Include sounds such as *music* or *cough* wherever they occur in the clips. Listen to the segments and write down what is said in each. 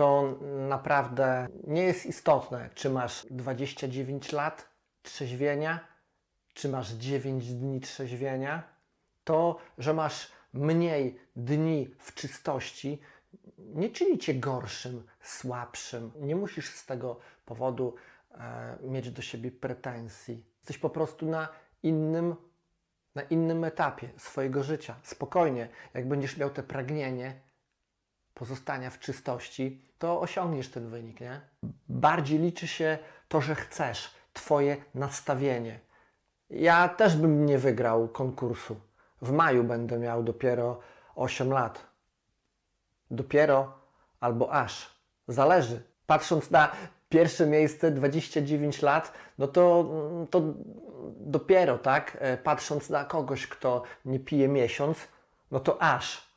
to naprawdę nie jest istotne, czy masz 29 lat trzeźwienia, czy masz 9 dni trzeźwienia. To, że masz mniej dni w czystości, nie czyni cię gorszym, słabszym. Nie musisz z tego powodu e, mieć do siebie pretensji. Jesteś po prostu na innym, na innym etapie swojego życia. Spokojnie, jak będziesz miał te pragnienie pozostania w czystości, to osiągniesz ten wynik, nie? Bardziej liczy się to, że chcesz, Twoje nastawienie. Ja też bym nie wygrał konkursu. W maju będę miał dopiero 8 lat. Dopiero albo aż. Zależy. Patrząc na pierwsze miejsce 29 lat, no to, to dopiero, tak? E, Patrząc na kogoś, kto nie pije miesiąc, no to aż.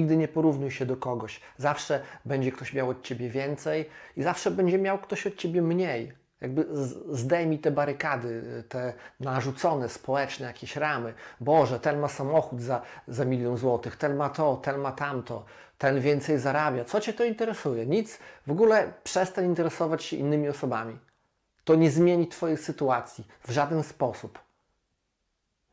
Nigdy nie porównuj się do kogoś. Zawsze będzie ktoś miał od ciebie więcej i zawsze będzie miał ktoś od ciebie mniej. Jakby zdejmij te barykady, te narzucone społeczne jakieś ramy. Boże, ten ma samochód za, za milion złotych, ten ma to, ten ma tamto, ten więcej zarabia. Co cię to interesuje? Nic. W ogóle przestań interesować się innymi osobami. To nie zmieni twojej sytuacji w żaden sposób.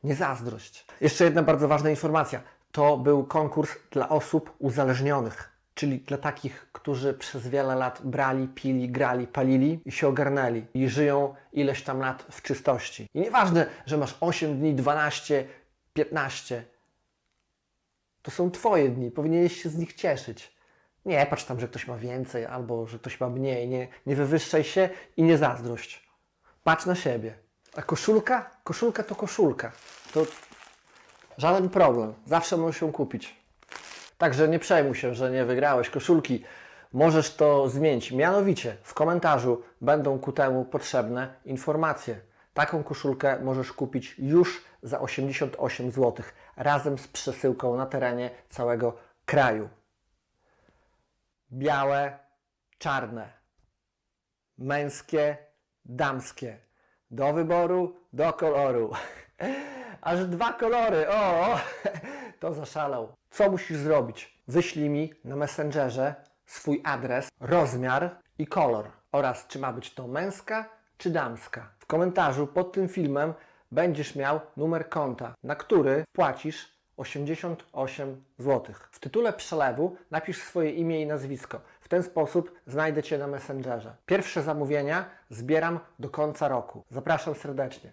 Nie zazdrość. Jeszcze jedna bardzo ważna informacja. To był konkurs dla osób uzależnionych, czyli dla takich, którzy przez wiele lat brali, pili, grali, palili i się ogarnęli i żyją ileś tam lat w czystości. I nieważne, że masz 8 dni, 12, 15. To są Twoje dni, powinieneś się z nich cieszyć. Nie patrz tam, że ktoś ma więcej albo że ktoś ma mniej. Nie, nie wywyższaj się i nie zazdrość. Patrz na siebie. A koszulka? Koszulka to koszulka. To żaden problem. Zawsze możesz ją kupić. Także nie przejmuj się, że nie wygrałeś koszulki. Możesz to zmienić. Mianowicie w komentarzu będą ku temu potrzebne informacje. Taką koszulkę możesz kupić już za 88 zł razem z przesyłką na terenie całego kraju. Białe, czarne męskie, damskie. Do wyboru, do koloru. *laughs* Aż dwa kolory, o, *laughs* to zaszalał. Co musisz zrobić? Wyślij mi na Messengerze swój adres, rozmiar i kolor oraz czy ma być to męska czy damska. W komentarzu pod tym filmem będziesz miał numer konta, na który płacisz 88 zł. W tytule przelewu napisz swoje imię i nazwisko. W ten sposób znajdę Cię na Messengerze. Pierwsze zamówienia zbieram do końca roku. Zapraszam serdecznie.